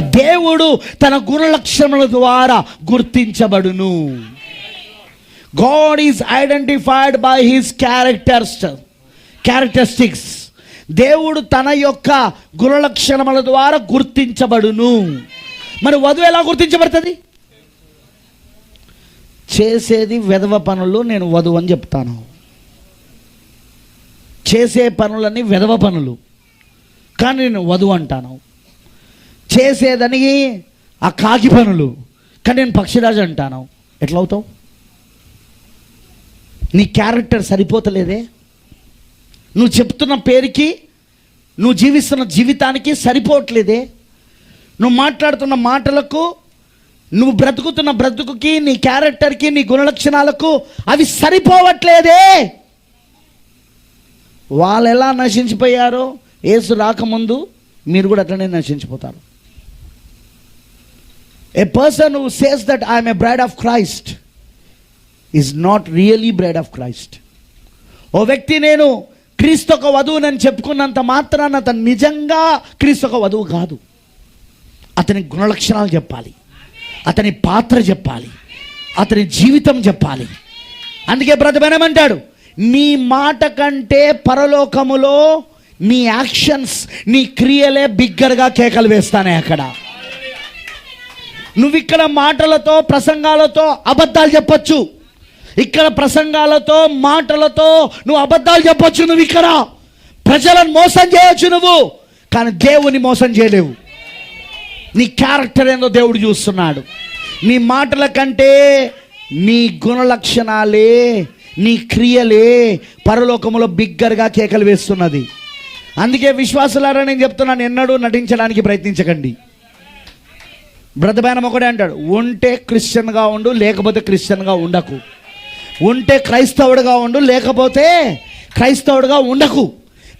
దేవుడు తన గుణలక్షణముల ద్వారా గుర్తించబడును. God is identified by his characters characteristics దేవుడు తన యొక్క గుణలక్షణముల ద్వారా గుర్తించబడును. మరి వధువు ఎలా గుర్తించబడుతుంది? చేసేది వెధవ పనులు నేను వధువు అని చెప్తాను. చేసే పనులన్నీ వెధవ పనులు. కానీ నేను వధువు అంటాను. చేసేదని ఆ కాకి పనులు. కానీ నేను పక్షిరాజు అంటాను. ఎట్లా అవుతావు నీ క్యారెక్టర్ సరిపోతలేదే? నువ్వు చెప్తున్న పేరుకి నువ్వు జీవిస్తున్న జీవితానికి సరిపోవట్లేదే? నువ్వు మాట్లాడుతున్న మాటలకు నువ్వు బ్రతుకుతున్న బ్రతుకుకి నీ క్యారెక్టర్కి నీ గుణలక్షణాలకు అవి సరిపోవట్లేదే? వాళ్ళు ఎలా నశించిపోయారో ఏసు రాకముందు మీరు కూడా అట్లనే నశించిపోతారు. A person who says that I'm a bride of Christ is not really bride of Christ ఓ వ్యక్తి నేను క్రీస్తు ఒక వధువునని చెప్పుకున్నంత మాత్రాన అతను నిజంగా క్రీస్తు ఒక వధువు కాదు. అతని గుణలక్షణాలు చెప్పాలి. అతని పాత్ర చెప్పాలి. అతని జీవితం చెప్పాలి. అందుకే బ్రతమేనమంటాడు నీ మాట కంటే పరలోకములో నీ యాక్షన్స్ నీ క్రియలే బిగ్గరగా కేకలు వేస్తానే అక్కడ. నువ్వు ఇక్కడ మాటలతో ప్రసంగాలతో అబద్ధాలు చెప్పొచ్చు. ఇక్కడ ప్రసంగాలతో మాటలతో నువ్వు అబద్ధాలు చెప్పొచ్చు నువ్వు ఇక్కడ ప్రజలను మోసం చేయొచ్చు నువ్వు కానీ దేవుని మోసం చేయలేవు. నీ క్యారెక్టర్ ఏందో దేవుడు చూస్తున్నాడు. నీ మాటల కంటే నీ గుణలక్షణాలే నీ క్రియలే పరలోకములో బిగ్గరగా కేకలు వేస్తున్నది. అందుకే విశ్వాసులారా నేను చెప్తున్నాను ఎన్నడూ నటించడానికి ప్రయత్నించకండి. బ్రతబైనం ఒకటే అంటాడు ఉంటే క్రిస్టియన్గా ఉండు లేకపోతే క్రిస్టియన్గా ఉండకు. ఉంటే క్రైస్తవుడుగా ఉండు లేకపోతే క్రైస్తవుడుగా ఉండకు.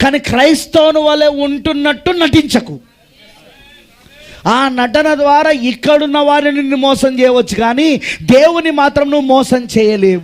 కానీ క్రైస్తవుని వలె ఉంటున్నట్టు నటించకు. ఆ నటన ద్వారా ఇక్కడున్న వారిని మోసం చేయవచ్చు కానీ దేవుని మాత్రం నువ్వు మోసం చేయలేవు.